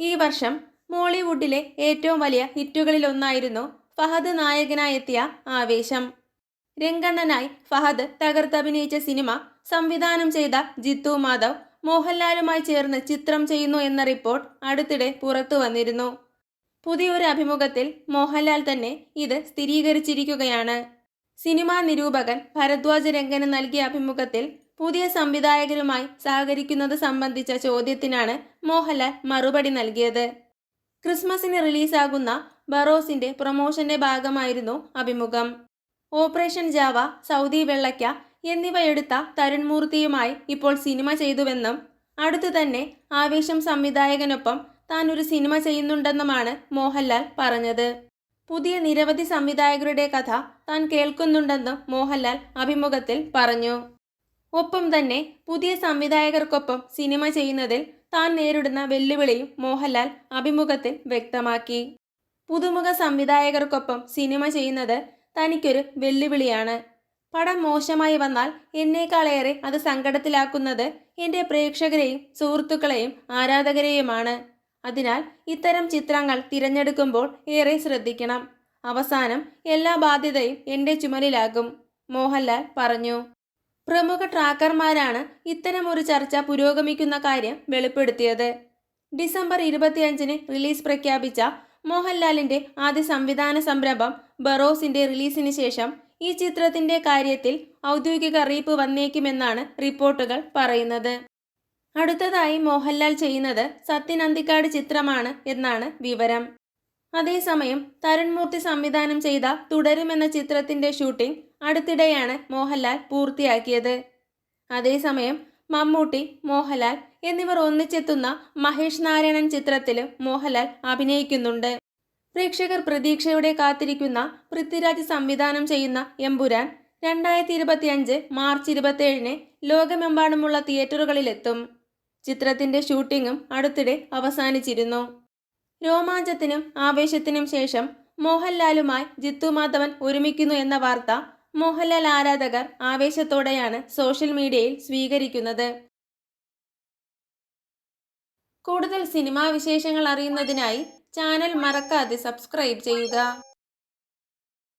ഈ വർഷം മോളിവുഡിലെ ഏറ്റവും വലിയ ഹിറ്റുകളിലൊന്നായിരുന്നു ഫഹദ് നായകനായെത്തിയ ആവേശം. രംഗണ്ണനായി ഫഹദ് തകർത്തഭിനയിച്ച സിനിമ സംവിധാനം ചെയ്ത ജിത്തു മാധവ് മോഹൻലാലുമായി ചേർന്ന് ചിത്രം ചെയ്യുന്നു എന്ന റിപ്പോർട്ട് അടുത്തിടെ പുറത്തു വന്നിരുന്നു. പുതിയൊരു അഭിമുഖത്തിൽ മോഹൻലാൽ തന്നെ ഇത് സ്ഥിരീകരിച്ചിരിക്കുകയാണ്. സിനിമാ നിരൂപകൻ ഭരദ്വാജ രംഗന് നൽകിയ അഭിമുഖത്തിൽ പുതിയ സംവിധായകരുമായി സഹകരിക്കുന്നത് സംബന്ധിച്ച ചോദ്യത്തിനാണ് മോഹൻലാൽ മറുപടി നൽകിയത്. ക്രിസ്മസിന് റിലീസാകുന്ന ബറോസിന്റെ പ്രൊമോഷന്റെ ഭാഗമായിരുന്നു അഭിമുഖം. ഓപ്പറേഷൻ ജാവ സൗദി വെള്ളയ്ക്ക എന്നിവ എടുത്ത തരുൺമൂർത്തിയുമായി ഇപ്പോൾ സിനിമ ചെയ്തുവെന്നും അടുത്തു തന്നെ ആവേശം സംവിധായകനൊപ്പം താൻ ഒരു സിനിമ ചെയ്യുന്നുണ്ടെന്നുമാണ് മോഹൻലാൽ പറഞ്ഞത്. പുതിയ നിരവധി സംവിധായകരുടെ കഥ താൻ കേൾക്കുന്നുണ്ടെന്നും മോഹൻലാൽ അഭിമുഖത്തിൽ പറഞ്ഞു. ഒപ്പം തന്നെ പുതിയ സംവിധായകർക്കൊപ്പം സിനിമ ചെയ്യുന്നതിൽ താൻ നേരിടുന്ന വെല്ലുവിളിയും മോഹൻലാൽ അഭിമുഖത്തിൽ വ്യക്തമാക്കി. പുതുമുഖ സംവിധായകർക്കൊപ്പം സിനിമ ചെയ്യുന്നത് തനിക്കൊരു വെല്ലുവിളിയാണ്. പടം മോശമായി വന്നാൽ എന്നേക്കാളേറെ അത് സങ്കടത്തിലാക്കുന്നത് എന്റെ പ്രേക്ഷകരെയും സുഹൃത്തുക്കളെയും ആരാധകരെയുമാണ്. അതിനാൽ ഇത്തരം ചിത്രങ്ങൾ തിരഞ്ഞെടുക്കുമ്പോൾ ഏറെ ശ്രദ്ധിക്കണം. അവസാനം എല്ലാ ബാധ്യതയും എന്റെ ചുമലിലാകും മോഹൻലാൽ പറഞ്ഞു. പ്രമുഖ ട്രാക്കർമാരാണ് ഇത്തരമൊരു ചർച്ച പുരോഗമിക്കുന്ന കാര്യം വെളിപ്പെടുത്തിയത്. ഡിസംബർ ഇരുപത്തിയഞ്ചിന് റിലീസ് പ്രഖ്യാപിച്ച മോഹൻലാലിന്റെ ആദ്യ സംവിധാന സംരംഭം ബറോസിന്റെ റിലീസിന് ശേഷം ഈ ചിത്രത്തിന്റെ കാര്യത്തിൽ ഔദ്യോഗിക അറിയിപ്പ് വന്നേക്കുമെന്നാണ് റിപ്പോർട്ടുകൾ പറയുന്നത്. അടുത്തതായി മോഹൻലാൽ ചെയ്യുന്നത് സത്യൻ അന്തിക്കാട് ചിത്രമാണ് എന്നാണ് വിവരം. അതേസമയം തരുൺമൂർത്തി സംവിധാനം ചെയ്ത തുടരുമെന്ന ചിത്രത്തിന്റെ ഷൂട്ടിംഗ് അടുത്തിടെയാണ് മോഹൻലാൽ പൂർത്തിയാക്കിയത്. അതേസമയം മമ്മൂട്ടി മോഹൻലാൽ എന്നിവർ ഒന്നിച്ചെത്തുന്ന മഹേഷ് നാരായണൻ ചിത്രത്തിലും മോഹൻലാൽ അഭിനയിക്കുന്നുണ്ട്. പ്രേക്ഷകർ പ്രതീക്ഷയോടെ കാത്തിരിക്കുന്ന പൃഥ്വിരാജ് സംവിധാനം ചെയ്യുന്ന എമ്പുരാൻ രണ്ടായിരത്തി ഇരുപത്തിയഞ്ച് മാർച്ച് ഇരുപത്തിയേഴിന് ലോകമെമ്പാടുമുള്ള തിയേറ്ററുകളിലെത്തും. ചിത്രത്തിന്റെ ഷൂട്ടിങ്ങും അടുത്തിടെ അവസാനിച്ചിരുന്നു. രോമാഞ്ചത്തിനും ആവേശത്തിനും ശേഷം മോഹൻലാലുമായി ജിത്തു മാധവൻ ഒരുമിക്കുന്നു എന്ന വാർത്ത മോഹൻലാൽ ആരാധകർ ആവേശത്തോടെയാണ് സോഷ്യൽ മീഡിയയിൽ സ്വീകരിക്കുന്നത്. കൂടുതൽ സിനിമാ വിശേഷങ്ങൾ അറിയുന്നതിനായി ചാനൽ മറക്കാതെ സബ്സ്ക്രൈബ് ചെയ്യുക.